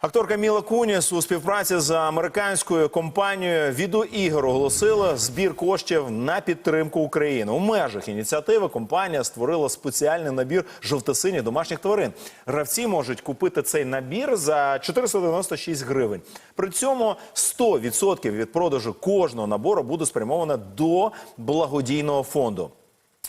Акторка Міла Куніс у співпраці з американською компанією відеоігор оголосила збір коштів на підтримку України. У межах ініціативи компанія створила спеціальний набір жовтосиніх домашніх тварин. Гравці можуть купити цей набір за 496 гривень. При цьому 100% від продажу кожного набору буде спрямовано до благодійного фонду.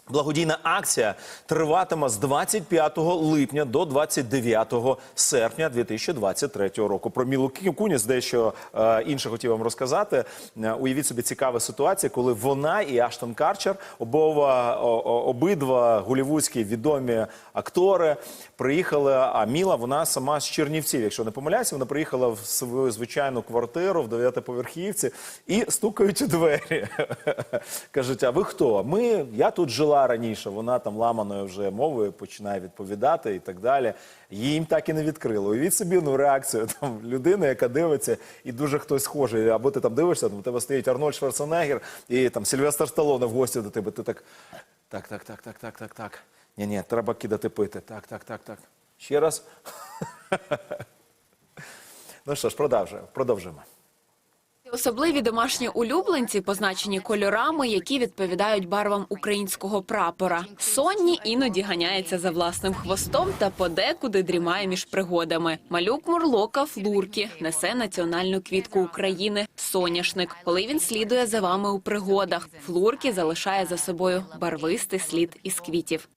Благодійна акція триватиме з 25 липня до 29 серпня 2023 року. Про Мілу Куніс дещо е, інше хотів вам розказати. Е, уявіть собі цікаву ситуацію, коли вона і Аштон Карчер, обова, о- о- обидва голівудські відомі актори, приїхали. А Міла вона сама з Чернівців, якщо не помиляюся, вона приїхала в свою звичайну квартиру в дев'ятиповерхівці і стукають у двері. Кажуть, а ви хто? Ми, я тут жила раніше, вона там ламаною вже мовою починає відповідати і так далі. Їм так і не відкрили. Уявіть собі ну, реакцію там, людини, яка дивиться, і дуже хтось схожий. Або ти там дивишся, там, у тебе стоїть Арнольд Шварценеггер і там Сильвестр Сталоне в гості до тебе. Ти так, так, так, так, так, так, так, так. Ні, ні, треба кидати пити. Так, так, так, так. Ще раз. ну що ж, продовжуємо. Особливі домашні улюбленці позначені кольорами, які відповідають барвам українського прапора. Сонні іноді ганяється за власним хвостом та подекуди дрімає між пригодами. Малюк Мурлока Флуркі несе національну квітку України соняшник. Коли він слідує за вами у пригодах, Флуркі залишає за собою барвистий слід із квітів.